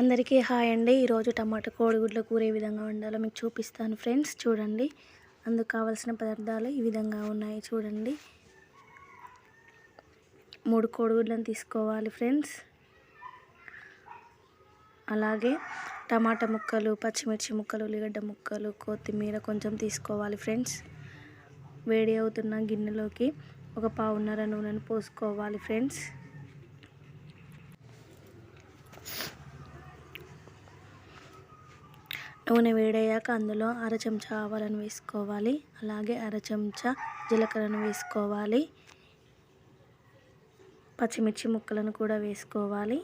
అందరికీ హాయ్ అండి. ఈరోజు టమాటా కోడిగుడ్ల కూర ఏ విధంగా వండాలో మీకు చూపిస్తాను ఫ్రెండ్స్. చూడండి. అందుకు కావాల్సిన పదార్థాలు ఈ విధంగా ఉన్నాయి చూడండి. మూడు కోడిగుడ్లను తీసుకోవాలి ఫ్రెండ్స్. అలాగే టమాటా ముక్కలు పచ్చిమిర్చి ముక్కలు ఉల్లిగడ్డ ముక్కలు కొత్తిమీర కొంచెం తీసుకోవాలి ఫ్రెండ్స్. వేడి అవుతున్న గిన్నెలోకి ఒక పావున్నర నూనెను పోసుకోవాలి ఫ్రెండ్స్. నూనె వేడయ్యాక అందులో అర చెంచా ఆవాలను వేసుకోవాలి. అలాగే అర చెంచా జీలకర్రను వేసుకోవాలి. పచ్చిమిర్చి ముక్కలను కూడా వేసుకోవాలి.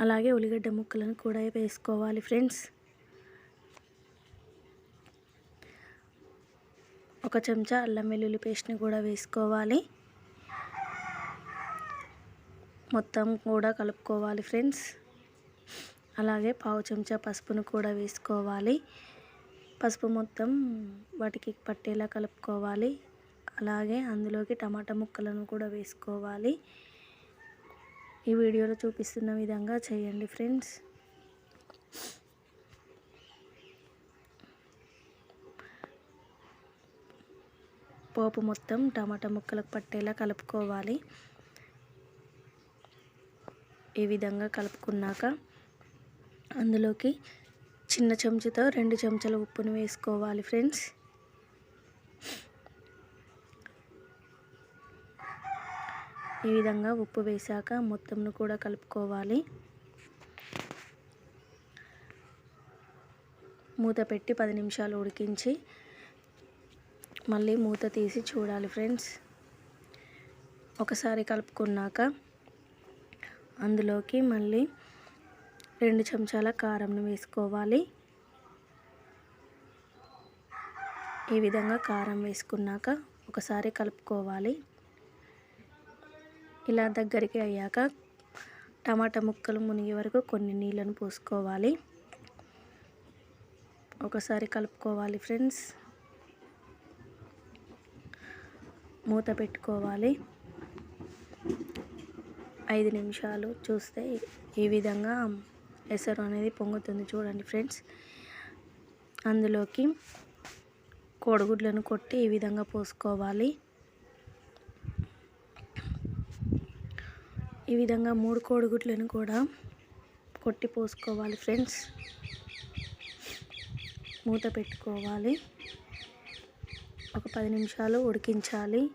అలాగే ఉల్లిగడ్డ ముక్కలను కూడా వేసుకోవాలి ఫ్రెండ్స్. ఒక చెంచా అల్లం వెల్లుల్లి పేస్ట్ని కూడా వేసుకోవాలి. మొత్తం కూడా కలుపుకోవాలి ఫ్రెండ్స్. అలాగే పావు చెంచా పసుపును కూడా వేసుకోవాలి. పసుపు మొత్తం వాటికి పట్టేలా కలుపుకోవాలి. అలాగే అందులోకి టమాటా ముక్కలను కూడా వేసుకోవాలి. ఈ వీడియోలో చూపిస్తున్న విధంగా చేయండి ఫ్రెండ్స్. పోపు మొత్తం టమాటా ముక్కలకు పట్టేలా కలుపుకోవాలి. ఈ విధంగా కలుపుకున్నాక అందులోకి చిన్న చెంచాతో రెండు చెంచాల ఉప్పును వేసుకోవాలి ఫ్రెండ్స్. ఈ విధంగా ఉప్పు వేసాక మొత్తంను కూడా కలుపుకోవాలి. మూత పెట్టి పది నిమిషాలు ఉడికించి మళ్ళీ మూత తీసి చూడాలి ఫ్రెండ్స్. ఒకసారి కలుపుకున్నాక అందులోకి మళ్ళీ రెండు చెంచాల కారంను వేసుకోవాలి. ఈ విధంగా కారం వేసుకున్నాక ఒకసారి కలుపుకోవాలి. ఇలా దగ్గరికి అయ్యాక టమాటా ముక్కలు మునిగే వరకు కొన్ని నీళ్ళను పోసుకోవాలి. ఒకసారి కలుపుకోవాలి ఫ్రెండ్స్. మూత పెట్టుకోవాలి. ఐదు నిమిషాలు చూస్తే ఈ విధంగా ఎసరు అనేది పొంగుతుంది చూడండి ఫ్రెండ్స్. అందులోకి కోడిగుడ్లను కొట్టి ఈ విధంగా పోసుకోవాలి. ఈ విధంగా మూడు కోడిగుడ్లను కూడా కొట్టి పోసుకోవాలి ఫ్రెండ్స్. మూత పెట్టుకోవాలి. ఒక పది నిమిషాలు ఉడికించాలి.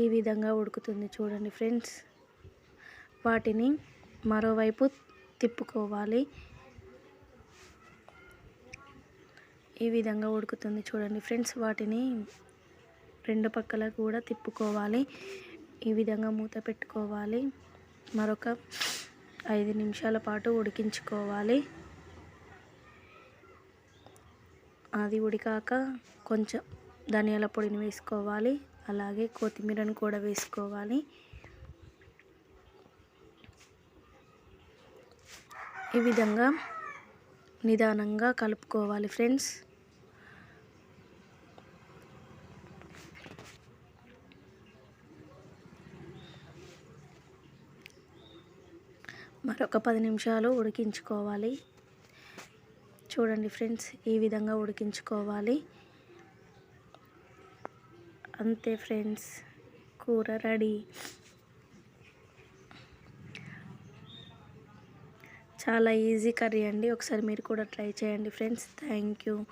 ఈ విధంగా ఉడుకుతుంది చూడండి ఫ్రెండ్స్. వాటిని మరోవైపు తిప్పుకోవాలి. ఈ విధంగా ఉడుకుతుంది చూడండి ఫ్రెండ్స్. వాటిని రెండు పక్కల కూడా తిప్పుకోవాలి. ఈ విధంగా మూత పెట్టుకోవాలి. మరొక ఐదు నిమిషాల పాటు ఉడికించుకోవాలి. అది ఉడికాక కొంచెం ధనియాల పొడిని వేసుకోవాలి. అలాగే కొత్తిమీరను కూడా వేసుకోవాలి. ఈ విధంగా నిదానంగా కలుపుకోవాలి ఫ్రెండ్స్. మరొక పది నిమిషాలు ఉడికించుకోవాలి. చూడండి ఫ్రెండ్స్ ఈ విధంగా ఉడికించుకోవాలి. అంతే ఫ్రెండ్స్ కూర రెడీ. చాలా ఈజీ కర్రీ అండి. ఒకసారి మీరు కూడా ట్రై చేయండి ఫ్రెండ్స్. Thank you.